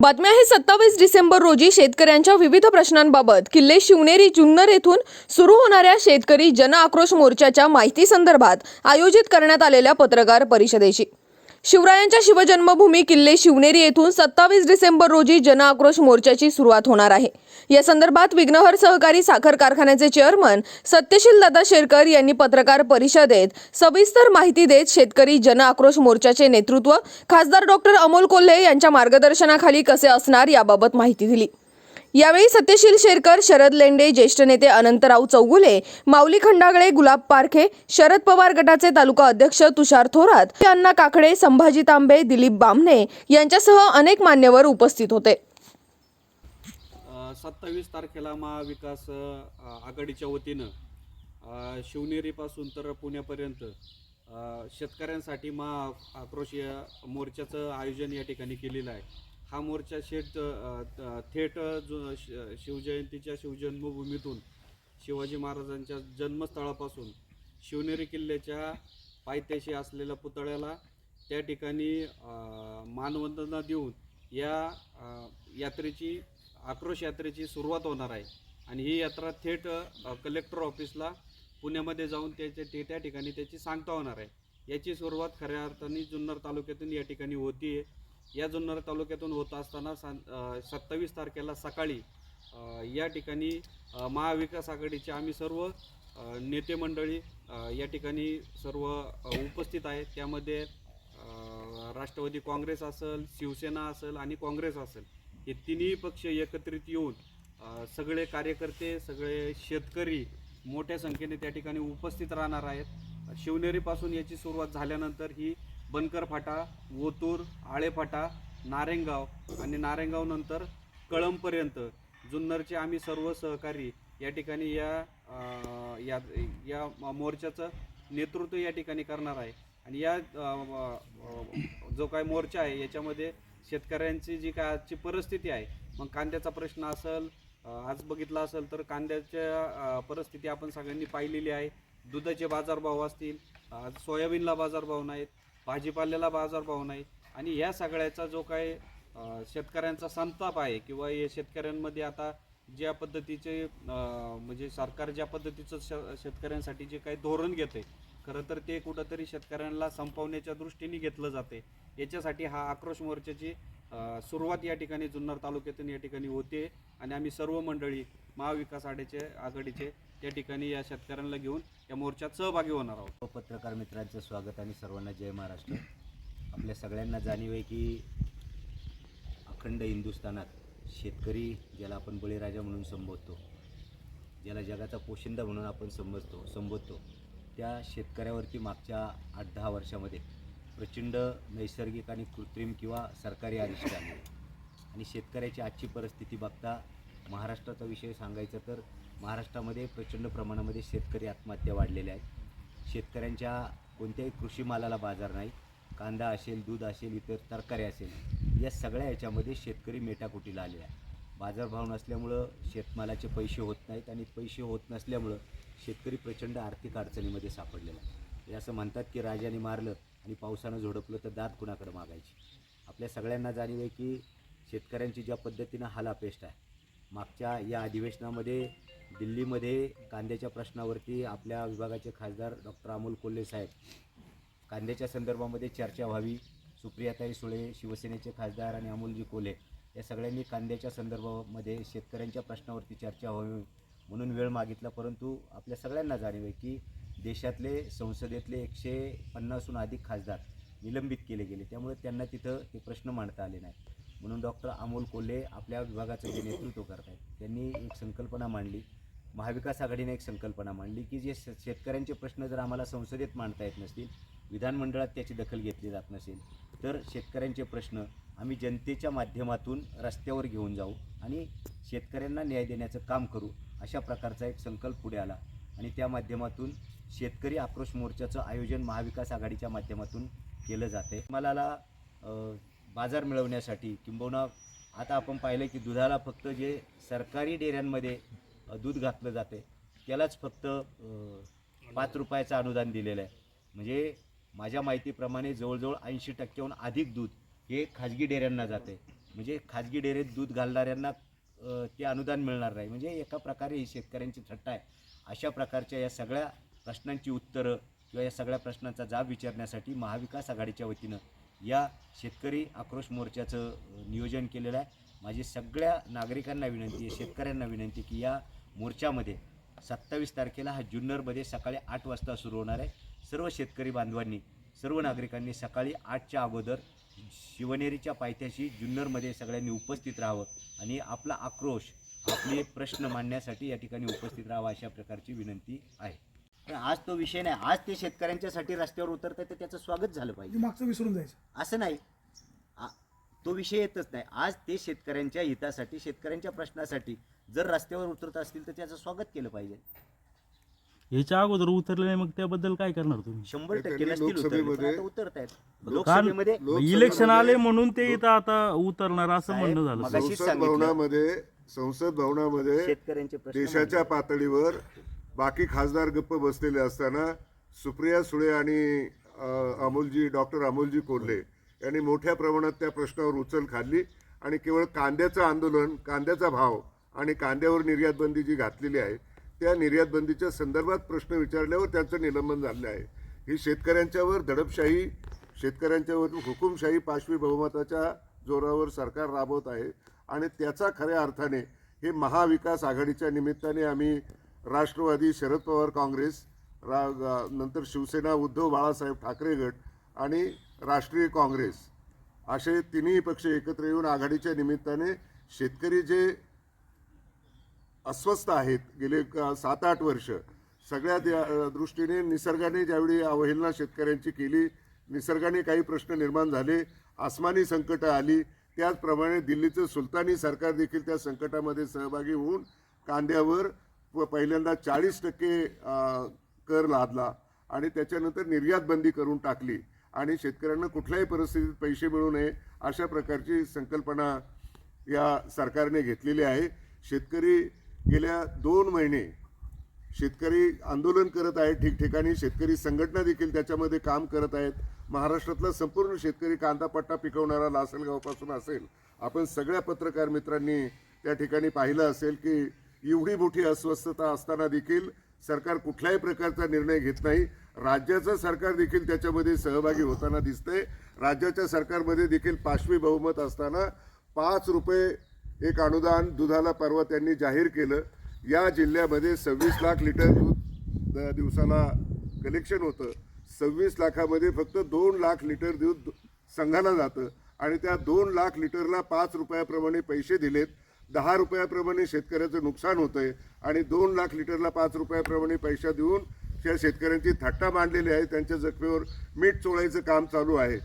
बातम्या आहे सत्तावीस डिसेंबर रोजी शेतकऱ्यांच्या विविध प्रश्नांबाबत. किल्ले शिवनेरी जुन्नर येथून सुरू होणाऱ्या शेतकरी जन आक्रोश मोर्चाच्या माहिती संदर्भात आयोजित करण्यात आलेल्या पत्रकार परिषदेची शिवरायांच्या शिवजन्मभूमी किल्ले शिवनेरी येथून सत्तावीस डिसेंबर रोजी जन आक्रोश मोर्चाची सुरुवात होणार आहे. या संदर्भात विघ्नहर सहकारी साखर कारखान्याचे चेअरमन सत्यशील दादा शेरकर यांनी पत्रकार परिषदेत सविस्तर माहिती देत शेतकरी जन आक्रोश मोर्चाचे नेतृत्व खासदार डॉक्टर अमोल कोल्हे यांच्या मार्गदर्शनाखाली कसे असणार याबाबत माहिती दिली. यावेळी सत्यशील शेरकर शरद लेंडे ज्येष्ठ नेते अनंतराव चौगुले माऊली खंडागळे गुलाब पारखे शरद पवार गटाचे तालुका अध्यक्ष तुषार थोरात अण्णा काकडे संभाजी तांबे दिलीप बामणे यांच्यासह अनेक मान्यवर उपस्थित होते. सत्तावीस तारखेला महाविकास आघाडीच्या वतीनं शिवनेरीपासून तर पुण्यापर्यंत शेतकऱ्यांसाठी महा आक्रोश मोर्चाचं आयोजन या ठिकाणी केलेलं आहे. हा मोर्चा शेट थेट जो शिवजयंतीच्या शिवजन्मभूमीतून शिवाजी महाराजांच्या जन्मस्थळापासून शिवनेरी किल्ल्याच्या पायथ्याशी असलेल्या पुतळ्याला त्या ठिकाणी मानवंदना देऊन या यात्रेची आक्रोश यात्रेची सुरुवात होणार आहे. आणि ही यात्रा थेट कलेक्टर ऑफिसला पुण्यामध्ये जाऊन त्याच्या ते त्या ठिकाणी त्याची सांगता होणार आहे. याची सुरुवात खऱ्या अर्थाने जुन्नर तालुक्यातून या ठिकाणी होती आहे या जुन्नर तालुक्यातून होत असताना सत्तावीस तारखेला सकाळी या ठिकाणी महाविकास आघाडीचे आम्ही सर्व नेते मंडळी या ठिकाणी सर्व उपस्थित आहेत त्यामध्ये राष्ट्रवादी काँग्रेस असेल शिवसेना असेल आणि काँग्रेस असेल हे तिन्ही पक्ष एकत्रित येऊन सगळे कार्यकर्ते सगळे शेतकरी मोठ्या संख्येने त्या ठिकाणी उपस्थित राहणार आहेत. शिवनेरीपासून याची सुरुवात झाल्यानंतर ही बनकर फाटा ओतूर आळे फाटा नारेंगाव आणि नारेंगाव नंतर कळंबपर्यंत जुन्नरचे आम्ही सर्व सहकारी या ठिकाणी या या या मोर्चाचं नेतृत्व या ठिकाणी करणार आहे. आणि या जो काय मोर्चा आहे याच्यामध्ये शेतकऱ्यांची जी काय आजची परिस्थिती आहे मग कांद्याचा प्रश्न असेल आज बघितला असेल तर कांद्याच्या परिस्थिती आपण सगळ्यांनी पाहिलेली आहे. दुधाचे बाजारभाव असतील आज सोयाबीनला बाजारभाव नाहीत. भाजीपाल्याला बाजारभाव नाही. आणि या सगळ्याचा जो काय शेतकऱ्यांचा संताप आहे किंवा हे शेतकऱ्यांमध्ये आता ज्या पद्धतीचे म्हणजे सरकार ज्या पद्धतीचं श शेतकऱ्यांसाठी जे काही धोरण घेते खरं तर ते कुठंतरी शेतकऱ्यांना संपवण्याच्या दृष्टीने घेतलं जाते याच्यासाठी हा आक्रोश मोर्चाची सुरुवात या ठिकाणी जुन्नर तालुक्यातून या ठिकाणी होते आणि आम्ही सर्व मंडळी महाविकास आघाडीचे आघाडीचे त्या ठिकाणी या शेतकऱ्यांना घेऊन या मोर्चात सहभागी होणार आहोत. पत्रकार मित्रांचं स्वागत आणि सर्वांना जय महाराष्ट्र. आपल्या सगळ्यांना जाणीव आहे की अखंड हिंदुस्थानात शेतकरी ज्याला आपण बळीराजा म्हणून संबोधतो ज्याला जगाचा पोशिंदा म्हणून आपण समजतो संबोधतो त्या शेतकऱ्यावरती मागच्या आठ दहा वर्षामध्ये प्रचंड नैसर्गिक आणि कृत्रिम किंवा सरकारी अरिष्ट आले आणि शेतकऱ्याची आजची परिस्थिती बघता महाराष्ट्राचा विषय सांगायचा तर महाराष्ट्रामध्ये प्रचंड प्रमाणामध्ये शेतकरी आत्महत्या वाढलेल्या आहेत. शेतकऱ्यांच्या कोणत्याही कृषी मालाला बाजार नाही. कांदा असेल दूध असेल इतर तरकारी असेल या सगळ्या याच्यामध्ये शेतकरी मेटाकुटीला आले आहे. बाजारभाव नसल्यामुळं शेतमालाचे पैसे होत नाहीत आणि पैसे होत नसल्यामुळं शेतकरी प्रचंड आर्थिक अडचणीमध्ये सापडलेला आहे. असं म्हणतात की राजाने मारलं आणि पावसानं झोडपलं तर दात कुणाकडे मागायची? आपल्या सगळ्यांना जाणीव आहे की शेतकऱ्यांची ज्या पद्धतीनं हालापेस्ट आहे मागच्या या अधिवेशनामध्ये दिल्लीमध्ये कांद्याच्या प्रश्नावरती आपल्या विभागाचे खासदार डॉक्टर अमोल कोल्हे साहेब कांद्याच्या संदर्भामध्ये चर्चा व्हावी सुप्रियाताई सुळे शिवसेनेचे खासदार आणि अमोलजी कोल्हे या सगळ्यांनी कांद्याच्या संदर्भामध्ये शेतकऱ्यांच्या प्रश्नावरती चर्चा व्हावी म्हणून वेळ मागितला. परंतु आपल्या सगळ्यांना जाणीव आहे की देशातले संसदेतले एकशे पन्नासहून अधिक खासदार निलंबित केले गेले. त्यामुळे त्यांना तिथं ते प्रश्न मांडता आले नाही म्हणून डॉक्टर अमोल कोल्हे आपल्या विभागाचं जे नेतृत्व करत आहेत त्यांनी एक संकल्पना मांडली. महाविकास आघाडीने एक संकल्पना मांडली की जे शेतकऱ्यांचे प्रश्न जर आम्हाला संसदेत मांडता येत नसतील विधानमंडळात त्याची दखल घेतली जात नसेल तर शेतकऱ्यांचे प्रश्न आम्ही जनतेच्या माध्यमातून रस्त्यावर घेऊन जाऊ आणि शेतकऱ्यांना न्याय देण्याचं काम करू अशा प्रकारचा एक संकल्प पुढे आला. आणि त्या माध्यमातून शेतकरी आक्रोश मोर्चाचं आयोजन महाविकास आघाडीच्या माध्यमातून केलं जाते. मालाला बाजार मिळवण्यासाठी किंबहुना आता आपण पाहिलं की दुधाला फक्त जे सरकारी डेऱ्यांमध्ये दूध घातलं जाते त्यालाच फक्त पाच रुपयाचं अनुदान दिलेलं आहे. म्हणजे माझ्या माहितीप्रमाणे जवळजवळ ऐंशी टक्क्याहून अधिक दूध हे खाजगी डेऱ्यांना जाते. म्हणजे खाजगी डेअरीत दूध घालणाऱ्यांना ते अनुदान मिळणार नाही. म्हणजे एका प्रकारे ही शेतकऱ्यांची थट्टा आहे. अशा प्रकारच्या या सगळ्या प्रश्नांची उत्तरं किंवा या सगळ्या प्रश्नांचा जाब विचारण्यासाठी महाविकास आघाडीच्या वतीनं या शेतकरी आक्रोश मोर्चाचं नियोजन केलेलं आहे. माझी सगळ्या नागरिकांना विनंती आहे शेतकऱ्यांना विनंती की या मोर्चामध्ये सत्तावीस तारखेला हा जुन्नरमध्ये सकाळी आठ वाजता सुरू होणार आहे. सर्व शेतकरी बांधवांनी सर्व नागरिकांनी सकाळी आठच्या अगोदर शिवनेरीच्या पायथ्याशी जुन्नरमध्ये सगळ्यांनी उपस्थित राहावं आणि आपला आक्रोश आपले प्रश्न मांडण्यासाठी या ठिकाणी उपस्थित राहावं अशा प्रकारची विनंती आहे. पण आज तो विषय नाही. आज ते शेतकऱ्यांच्यासाठी रस्त्यावर उतरतात तर त्याचं स्वागत झालं पाहिजे. मागचं विसरून जायचं. असं नाही. आ- तो विषय येतच नाही. आज ते शेतकऱ्यांच्या हितासाठी शेतकऱ्यांच्या प्रश्नासाठी जर रस्त्यावर उतरत असतील तर त्याचं स्वागत केलं पाहिजे. ह्याच्या अगोदर उतरले नाही मग त्याबद्दल काय करणार तुम्ही? शंभर टक्के त्यांनी नसतील उतरले, पण लोकसभेमध्ये- आता उतरत आहेत लोकसभेमध्ये लोकसभेमध्ये- इलेक्शन आले म्हणून ते इथं आता उतरणार असं साहेब, म्हणणं झालं. संसद सांगितलं. भवनामध्ये संसद भवनामध्ये शेतकऱ्यांचे प्रश्न देशाच्या पातळीवर बाकी खासदार गप्प बसलेले असताना सुप्रिया सुळे आणि अमोलजी डॉक्टर अमोलजी कोल्हे यांनी मोठ्या प्रमाणात त्या प्रश्नावर उचल खाल्ली आणि केवळ कांद्याचं आंदोलन कांद्याचा भाव आणि कांद्यावर निर्यात बंदी जी घातलेली आहे त्या निर्यात बंदीच्या संदर्भात प्रश्न विचारल्यावर त्यांचं निलंबन झालेलं आहे. ही शेतकऱ्यांच्यावर दडपशाही शेतकऱ्यांच्यावर हुकुमशाही पाशवी बहुमताच्या जोरावर सरकार राबवत आहे आणि त्याचा खऱ्या अर्थाने हे महाविकास आघाडीच्या निमित्ताने आम्ही राष्ट्रवादी शरद पवार काँग्रेस रा नंतर शिवसेना उद्धव बाळासाहेब ठाकरे गट आणि राष्ट्रीय काँग्रेस असे तिन्ही पक्ष एकत्र येऊन आघाडीच्या निमित्ताने शेतकरी जे अस्वस्थ आहेत गेले सात आठ वर्ष सगळ्या या दृष्टीने निसर्गाने ज्यावेळी अवहेलना शेतकऱ्यांची केली निसर्गाने काही प्रश्न निर्माण झाले आसमानी संकटं आली त्याचप्रमाणे दिल्लीचं सुलतानी सरकार देखील त्या संकटामध्ये सहभागी होऊन कांद्यावर पहिल्यांदा चाळीस टक्के कर लादला आणि त्याच्यानंतर निर्यात बंदी करून टाकली. आणि शेतकऱ्यांना कुठल्याही परिस्थितीत पैसे मिळू नये अशा प्रकारची संकल्पना या सरकारने घेतलेली आहे. शेतकरी गेल्या दोन महिने शेतकरी आंदोलन करत आहेत ठिकठिकाणी. शेतकरी संघटना देखील त्याच्यामध्ये काम करत आहेत. महाराष्ट्रातला संपूर्ण शेतकरी कांदापट्टा पिकवणारा लासलगावपासून असेल. आपण सगळ्या पत्रकार मित्रांनी त्या ठिकाणी पाहिलं असेल की एवढी मोठी अस्वस्थता असताना देखील सरकार कुठल्याही प्रकारचा निर्णय घेत नाही. राज्याचं सरकार देखील त्याच्यामध्ये सहभागी होताना दिसतंय. राज्याच्या सरकारमध्ये देखील पाचवी बहुमत असताना पाच रुपये एक अनुदान दुधाला परवा त्यांनी जाहीर केलं. या जिल्ह्यामध्ये सव्वीस लाख लिटर दूध दिवसाला कलेक्शन होतं. सव्वीस लाखामध्ये फक्त दोन लाख लिटर दूध संघाला जातं आणि त्या दोन लाख लिटरला पाच रुपयाप्रमाणे पैसे दिलेत. दहा रुपयाप्रमाणे शेतकऱ्याचं नुकसान होतंय आणि दोन लाख लिटरला पाच रुपयाप्रमाणे पैसा देऊन त्या शेतकऱ्यांची थट्टा मांडलेली आहे त्यांच्या जखमेवर मीठ चोळायचं काम चालू आहे.